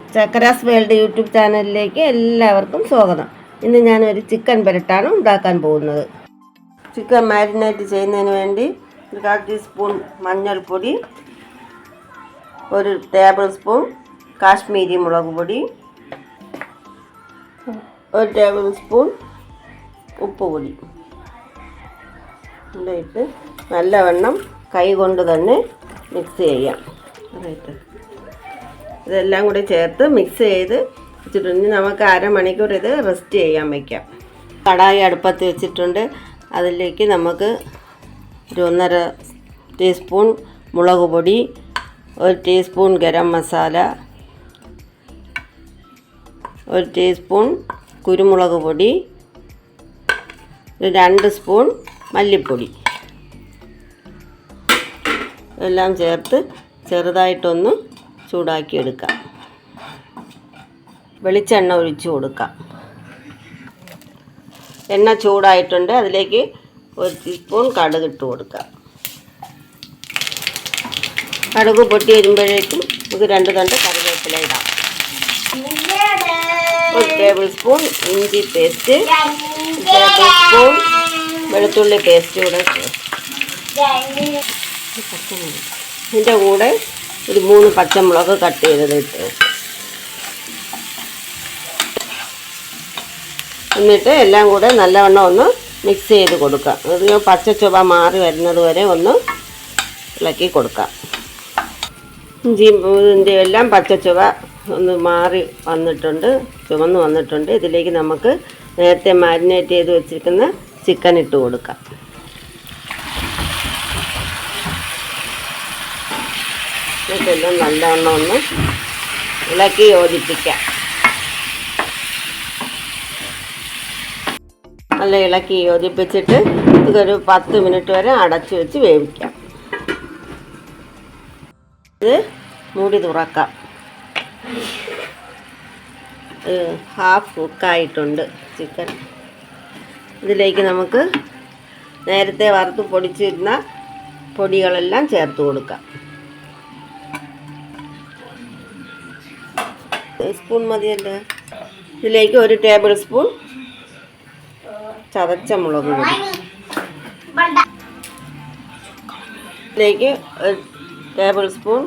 ചക്കരാസ് world YouTube ചാനലിലേക്ക് എല്ലാവർക്കും സ്വാഗതം. ഇന്ന് ഞാൻ ഒരു ചിക്കൻ പെരട്ടാണ് ഉണ്ടാക്കാൻ പോകുന്നത്. ചിക്കൻ മാരിനേറ്റ് ചെയ്യുന്നതിന് വേണ്ടി ഒരു കാൽ ടീസ്പൂൺ മഞ്ഞൾപ്പൊടി ഒരു ടേബിൾ സ്പൂൺ കാശ്മീരി മുളക് പൊടി ഒരു ടേബിൾ സ്പൂൺ ഉപ്പ് പൊടി. ഇട്ട് നല്ലവണ്ണം കൈ കൊണ്ട് തന്നെ മിക്സ് ചെയ്യാം. അതായിട്ട് ഇതെല്ലാം കൂടി ചേർത്ത് മിക്സ് ചെയ്ത് വെച്ചിട്ടുണ്ട്. നമുക്ക് അരമണിക്കൂർ ഇത് റെസ്റ്റ് ചെയ്യാൻ വയ്ക്കാം കടായി അടുപ്പത്ത് വെച്ചിട്ടുണ്ട്. അതിലേക്ക് നമുക്ക് ഒരു ഒന്നര ടീസ്പൂൺ മുളക് പൊടി ഒരു ടീസ്പൂൺ ഗരം മസാല ഒരു ടീസ്പൂൺ കുരുമുളക് പൊടി രണ്ട് സ്പൂൺ മല്ലിപ്പൊടി. എല്ലാം ചേർത്ത് ചെറുതായിട്ടൊന്ന് ചൂടാക്കി എടുക്കാം വെളിച്ചെണ്ണ ഒഴിച്ച് കൊടുക്കാം. എണ്ണ ചൂടായിട്ടുണ്ട്. അതിലേക്ക് ഒരു ടീസ്പൂൺ കടുക് ഇട്ട് കൊടുക്കാം. കടുക് പൊട്ടി വരുമ്പോഴേക്കും നമുക്ക് രണ്ട് തണ്ട് കറിവേപ്പില ഇടാം. ഒരു ടേബിൾ സ്പൂൺ ഇഞ്ചി പേസ്റ്റ് സ്പൂൺ വെളുത്തുള്ളി പേസ്റ്റ് കൂടെ ഇതിന്റെ കൂടെ ഒരു മൂന്ന് പച്ചമുളക് കട്ട് ചെയ്തത് ഇട്ട്. എന്നിട്ട് എല്ലാം കൂടെ നല്ലവണ്ണം ഒന്ന് മിക്സ് ചെയ്ത് കൊടുക്കാം. അത് പച്ച ചുവ മാറി വരുന്നത് വരെ ഒന്ന് ഇളക്കി കൊടുക്കാം. ഇഞ്ചിന്റെ എല്ലാം പച്ച ചുവ ഒന്ന് മാറി വന്നിട്ടുണ്ട് ചുവന്ന് വന്നിട്ടുണ്ട്. ഇതിലേക്ക് നമുക്ക് നേരത്തെ മാരിനേറ്റ് ചെയ്ത് വെച്ചിരിക്കുന്ന ചിക്കൻ ഇട്ട് കൊടുക്കാം. ഇതെല്ലാം നല്ലവണ്ണം ഒന്ന് ഇളക്കി യോജിപ്പിക്കാം. നല്ല ഇളക്കി യോജിപ്പിച്ചിട്ട് ഇതൊരു പത്ത് മിനിറ്റ് വരെ അടച്ചു വെച്ച് വേവിക്കാം. ഇത് മൂടി തുറക്കാം. ഹാഫ് കുക്കായിട്ടുണ്ട് ചിക്കൻ. ഇതിലേക്ക് നമുക്ക് നേരത്തെ വറുത്ത് പൊടിച്ചിരുന്ന പൊടികളെല്ലാം ചേർത്ത് കൊടുക്കാം. സ്പൂൺ മതിയല്ലേ. ഇതിലേക്ക് ഒരു ടേബിൾ സ്പൂൺ ചതച്ച മുളക് പൊടി. ഇതിലേക്ക് ഒരു ടേബിൾ സ്പൂൺ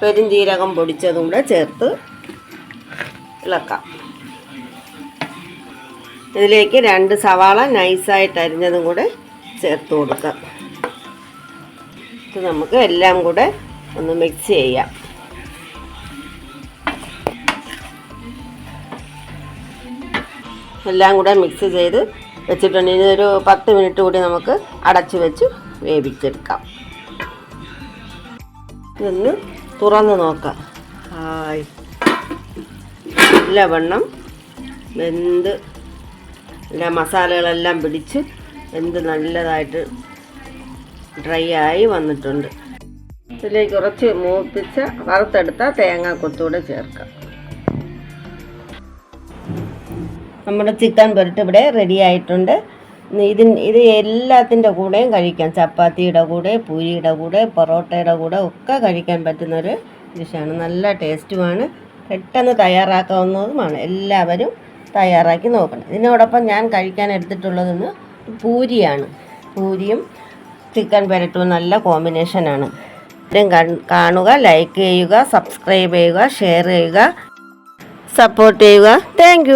പെരുംജീരകം പൊടിച്ചതും കൂടെ ചേർത്ത് ഇളക്കാം. ഇതിലേക്ക് രണ്ട് സവാള നൈസായിട്ട് അരിഞ്ഞതും കൂടെ ചേർത്ത് കൊടുക്കാം. ഇത് നമുക്ക് എല്ലാം കൂടെ ഒന്ന് മിക്സ് ചെയ്യാം. എല്ലാം കൂടെ മിക്സ് ചെയ്ത് വെച്ചിട്ടുണ്ട്. ഇനി ഒരു പത്ത് മിനിറ്റ് കൂടി നമുക്ക് അടച്ച് വെച്ച് വേവിച്ചെടുക്കാം. ഇതൊന്ന് തുറന്ന് നോക്കാം. ഹായ്. നല്ലവണ്ണം വെന്ത് എല്ലാ മസാലകളെല്ലാം പിടിച്ച് വെന്ത് നല്ലതായിട്ട് ഡ്രൈ ആയി വന്നിട്ടുണ്ട്. ഇതിലേക്ക് കുറച്ച് മൂപ്പിച്ച വറുത്തെടുത്ത തേങ്ങ കൊത്തൂടെ ചേർക്കാം. നമ്മുടെ ചിക്കൻ പൊരിട്ട് ഇവിടെ റെഡി ആയിട്ടുണ്ട്. ഇതിന് ഇത് എല്ലാത്തിന്റെ കൂടെയും കഴിക്കാം. ചപ്പാത്തിയുടെ കൂടെ പൂരിയുടെ കൂടെ പൊറോട്ടയുടെ കൂടെ ഒക്കെ കഴിക്കാൻ പറ്റുന്നൊരു ഡിഷാണ്. നല്ല ടേസ്റ്റുമാണ്. പെട്ടെന്ന് തയ്യാറാക്കാവുന്നതുമാണ്. എല്ലാവരും തയ്യാറാക്കി നോക്കണം. ഇതിനോടൊപ്പം ഞാൻ കഴിക്കാൻ എടുത്തിട്ടുള്ളതെന്ന് പൂരിയാണ്. പൂരിയും ചിക്കൻ പുരട്ടും നല്ല കോമ്പിനേഷനാണ്. ഇതും കാണുക ലൈക്ക് ചെയ്യുക സബ്സ്ക്രൈബ് ചെയ്യുക ഷെയർ ചെയ്യുക സപ്പോർട്ട് ചെയ്യുക. താങ്ക്